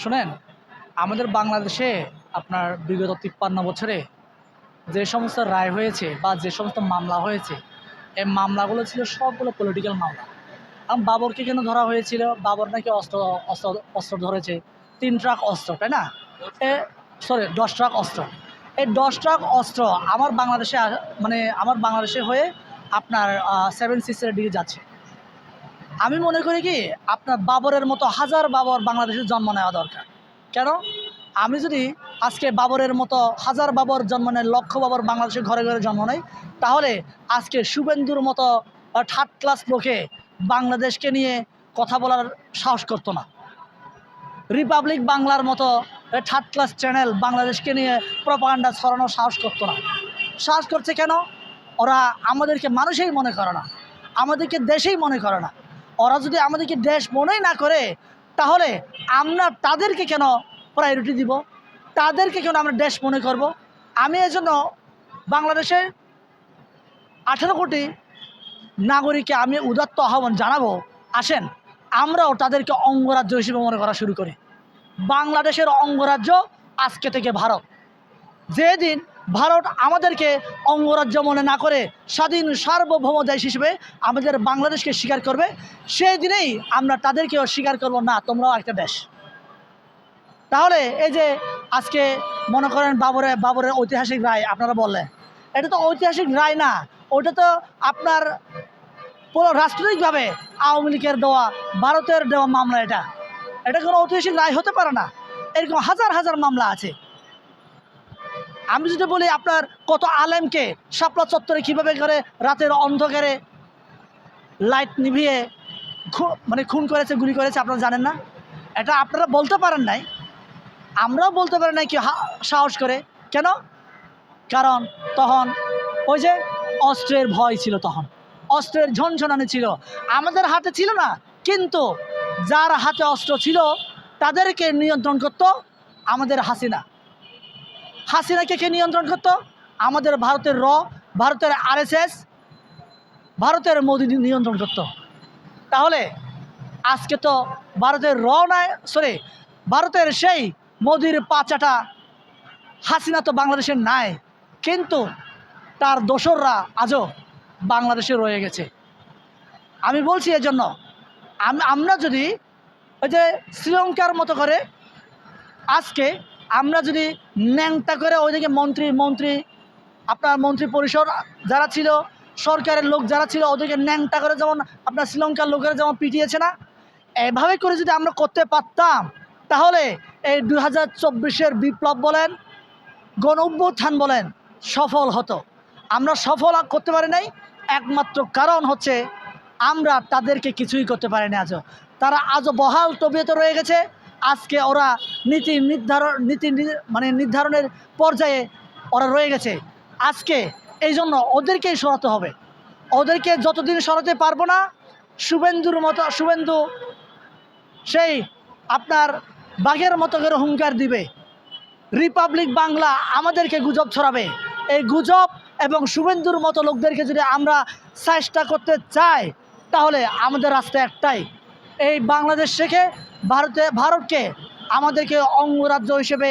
শোনেন, আমাদের বাংলাদেশে আপনার বিগত তিপ্পান্ন বছরে যে সমস্ত রায় হয়েছে বা যে সমস্ত মামলা হয়েছে, এই মামলাগুলো ছিল সবগুলো পলিটিক্যাল মামলা। এবং বাবরকে কেন ধরা হয়েছিল? বাবর নাকি অস্ত্র অস্ত্র অস্ত্র ধরেছে। তিন ট্রাক অস্ত্র, তাই না? এ সরি দশ ট্রাক অস্ত্র। এই দশ ট্রাক অস্ত্র আমার বাংলাদেশে মানে আমার বাংলাদেশে হয়ে আপনার সেভেন সিক্সের দিকে যাচ্ছে। আমি মনে করি কি, আপনার বাবরের মতো হাজার বাবর বাংলাদেশে জন্ম নেওয়া দরকার। কেন? আমি যদি আজকে বাবরের মতো হাজার বাবর জন্ম নেয়, লক্ষ বাবর বাংলাদেশে ঘরে ঘরে জন্ম নেয়, তাহলে আজকে শুভেন্দুর মতো থার্ড ক্লাস লোকে বাংলাদেশকে নিয়ে কথা বলার সাহস করতো না। রিপাবলিক বাংলার মতো থার্ড ক্লাস চ্যানেল বাংলাদেশকে নিয়ে প্রপাগান্ডা ছড়ানোর সাহস করতো না। সাহস করছে কেন? ওরা আমাদেরকে মানুষেই মনে করে না, আমাদেরকে দেশেই মনে করে না। ওরা যদি আমাদেরকে দেশ মনেই না করে, তাহলে আমরা তাদেরকে কেন প্রায়োরিটি দিব? তাদেরকে কেন আমরা দেশ মনে করব? আমি এজন্য বাংলাদেশের আঠেরো কোটি নাগরিককে আমি উদাত্ত আহ্বান জানাব, আসেন, আমরাও তাদেরকে অঙ্গরাজ্য হিসেবে মনে করা শুরু করি। বাংলাদেশের অঙ্গরাজ্য আজকে থেকে ভারত। যেদিন ভারত আমাদেরকে অঙ্গরাজ্য মনে না করে স্বাধীন সার্বভৌম দেশ হিসেবে আমাদের বাংলাদেশকে স্বীকার করবে। সেই দিনেই আমরা তাদেরকেও স্বীকার করব, না, তোমরাও একটা দেশ। তাহলে এই যে আজকে মনে করেন বাবরের বাবরের ঐতিহাসিক রায়, আপনারা বললেন। এটা তো ঐতিহাসিক রায় না, ওটা তো আপনার পুরো রাষ্ট্রিকভাবে আওয়ামী লীগের দেওয়া, ভারতের দেওয়া মামলা এটা। এটা কোনো ঐতিহাসিক রায় হতে পারে না। এরকম হাজার হাজার মামলা আছে। আমি যদি বলি আপনার কত আলেমকে শাপলা চত্বরে কীভাবে করে রাতের অন্ধকারে লাইট নিভিয়ে মানে খুন করেছে, গুলি করেছে, আপনারা জানেন না? এটা আপনারা বলতে পারেন নাই। আমরাও বলতে পারি নাই কি সাহস করে। কেন? কারণ তখন ওই যে অস্ত্রের ভয় ছিল তখন। অস্ত্রের ঝনঝনানি ছিল। আমাদের হাতে ছিল না, কিন্তু যার হাতে অস্ত্র ছিল, তাদেরকে নিয়ন্ত্রণ করতো আমাদের হাসিনা। হাসিনাকে কে নিয়ন্ত্রণ করত? আমাদের ভারতের র, ভারতের আরএসএস, ভারতের মোদী নিয়ন্ত্রণ করতো। তাহলে আজকে তো ভারতের র নাই সরি ভারতের সেই মোদির পাচাটা হাসিনা তো বাংলাদেশের নাই, কিন্তু তার দোসররা আজও বাংলাদেশে রয়ে গেছে। আমি বলছি এজন্য, আম- আমরা যদি ওই যে শ্রীলঙ্কার মতো করে আজকে আমরা যদি ন্যাংটা করে ওইদিকে মন্ত্রী মন্ত্রী, আপনার মন্ত্রী পরিষদ যারা ছিল, সরকারের লোক যারা ছিল, ওদেরকে ন্যাংটা করে যেমন আপনার শ্রীলঙ্কার লোকেরা যেমন পিটিয়েছে না, এভাবে করে যদি আমরা করতে পারতাম, তাহলে এই দু হাজার চব্বিশের বিপ্লব বলেন, গণ অভ্যুত্থান বলেন, সফল হতো। আমরা সফল করতে পারি নাই, একমাত্র কারণ হচ্ছে আমরা তাদেরকে কিছুই করতে পারি না আজও। তারা আজও বহাল তবিয়তে রয়ে গেছে আজকে ওরা নীতি নির্ধারণ, নীতি মানে নির্ধারণের পর্যায়ে ওরা রয়ে গেছে। আজকে এই জন্য ওদেরকেই সরাতে হবে। ওদেরকে যতদিন সরাতে পারব না, শুভেন্দুর মতো, শুভেন্দু সেই আপনার বাঘের মতো করে হুঙ্কার দিবে। রিপাবলিক বাংলা আমাদেরকে গুজব ছড়াবে। এই গুজব এবং শুভেন্দুর মতো লোকদেরকে যদি আমরা চেষ্টা করতে চাই, তাহলে আমাদের রাস্তা একটাই। এই বাংলাদেশ থেকে ভারতে, ভারতকে আমাদেরকে অঙ্গরাজ্য হিসেবে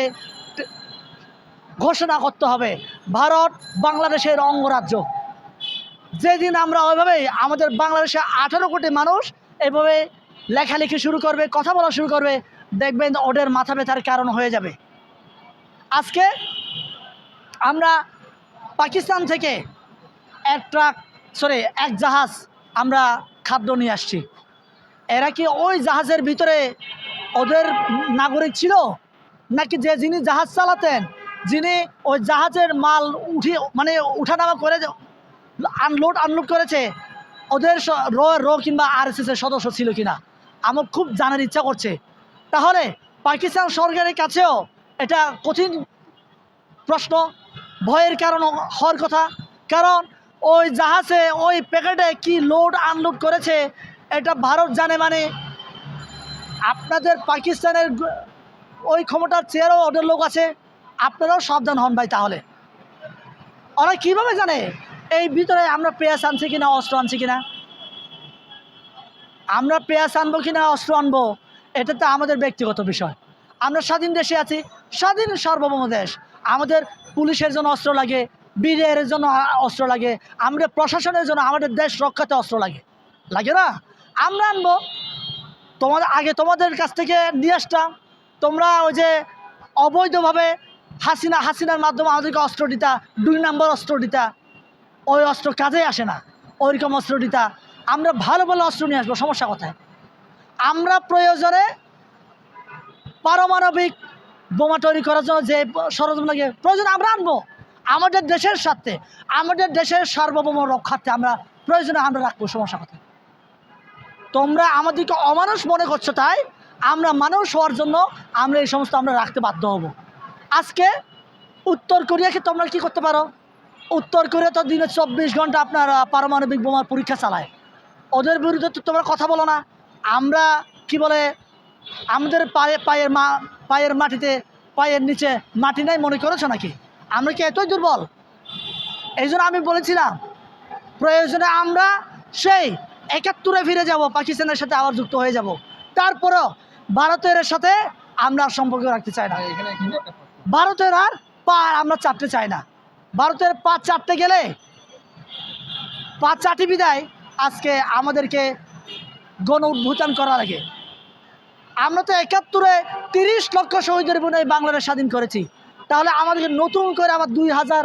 ঘোষণা করতে হবে। ভারত বাংলাদেশের অঙ্গরাজ্য। যেদিন আমরা ওইভাবেই আমাদের বাংলাদেশে আঠারো কোটি মানুষ এইভাবে লেখালেখি শুরু করবে, কথা বলা শুরু করবে, দেখবেন ওদের মাথা ব্যথার কারণ হয়ে যাবে। আজকে আমরা পাকিস্তান থেকে এক ট্রাক সরি এক জাহাজ আমরা খাদ্য নিয়ে আসছি। এরা কি ওই জাহাজের ভিতরে ওদের নাগরিক ছিল? নাকি যে যিনি জাহাজ চালাতেন, যিনি ওই জাহাজের মাল উঠি মানে উঠানামা করে আনলোড আনলোড করেছে, ওদের র র কিংবা আর এর সদস্য ছিল কিনা? আমার খুব জানার ইচ্ছা করছে। তাহলে পাকিস্তান সরকারের কাছেও এটা কঠিন প্রশ্ন, ভয়ের কারণ হওয়ার কথা। কারণ ওই জাহাজে, ওই প্যাকেটে কি লোড আনলোড করেছে এটা ভারত জানে মানে। আপনাদের পাকিস্তানের ওই ক্ষমতার চেয়ারও ওদের লোক আছে, আপনারাও সাবধান হন ভাই তাহলে। ওরা কীভাবে জানে? এই ভিতরে আমরা পেঁয়াজ আনছি কিনা, অস্ত্র আনছি কিনা? আমরা পেঁয়াজ আনব কিনা, অস্ত্র আনব? এটা তো আমাদের ব্যক্তিগত বিষয়। আমরা স্বাধীন দেশে আছি, স্বাধীন সার্বভৌম দেশ। আমাদের পুলিশের জন্য অস্ত্র লাগে বিডিআর জন্য অস্ত্র লাগে। আমাদের প্রশাসনের জন্য, আমাদের দেশ রক্ষাতে অস্ত্র লাগে। লাগে না? আমরা আনব। তোমাদের, আগে তোমাদের কাছ থেকে নিয়ে আসতাম। তোমরা ওই যে অবৈধভাবে হাসিনা, হাসিনার মাধ্যমে আমাদেরকে অস্ত্র দিতা, দুই নম্বর অস্ত্র দিতা, ওই অস্ত্র কাজে আসে না, ওইরকম অস্ত্র দিতা। আমরা ভালো ভালো অস্ত্র নিয়ে আসব, সমস্যা কোথায়? আমরা প্রয়োজনে পারমাণবিক বোমা তৈরি করার জন্য যে সরঞ্জাম লাগে প্রয়োজন, আমরা আনব। আমাদের দেশের স্বার্থে, আমাদের দেশের সার্বভৌম রক্ষার্থে আমরা প্রয়োজনে আমরা রাখব, সমস্যা কোথায়? তোমরা আমাদেরকে অমানুষ মনে করছ তাই? আমরা মানুষ হওয়ার জন্য আমরা এই সমস্ত আমরা রাখতে বাধ্য হব। আজকে উত্তর কোরিয়াকে তোমরা কি করতে পারো? উত্তর কোরিয়া তো দিনে চব্বিশ ঘণ্টা আপনার পারমাণবিক বোমার পরীক্ষা চালায়। ওদের বিরুদ্ধে তো তোমরা কথা বলো না। আমরা কি বলে, আমাদের পায়ে, পায়ের মা, পায়ের মাটিতে, পায়ের নিচে মাটি নাই মনে করেছ নাকি? আমরা কি এতই দুর্বল? এই আমি বলেছিলাম, প্রয়োজনে আমরা সেই একাত্তরে ফিরে যাব, পাকিস্তানের সাথে আবার যুক্ত হয়ে যাব। তারপরেও ভারতের সাথে আমরা সম্পর্ক রাখতে চাই না। ভারতের আর পা আমরা চাপতে চাই না। ভারতের পা চাপতে গেলে পা চাটি বিদায় আজকে আমাদেরকে গণ উদ্ভূতান করা লাগে। আমরা তো একাত্তরে তিরিশ লক্ষ শহীদের বিনয় বাংলাদেশ স্বাধীন করেছি। তাহলে আমাদেরকে নতুন করে আবার দুই হাজার,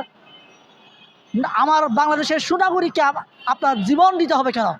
আমার বাংলাদেশের সুনাগরিককে আপ- আপনার জীবন দিতে হবে কেন?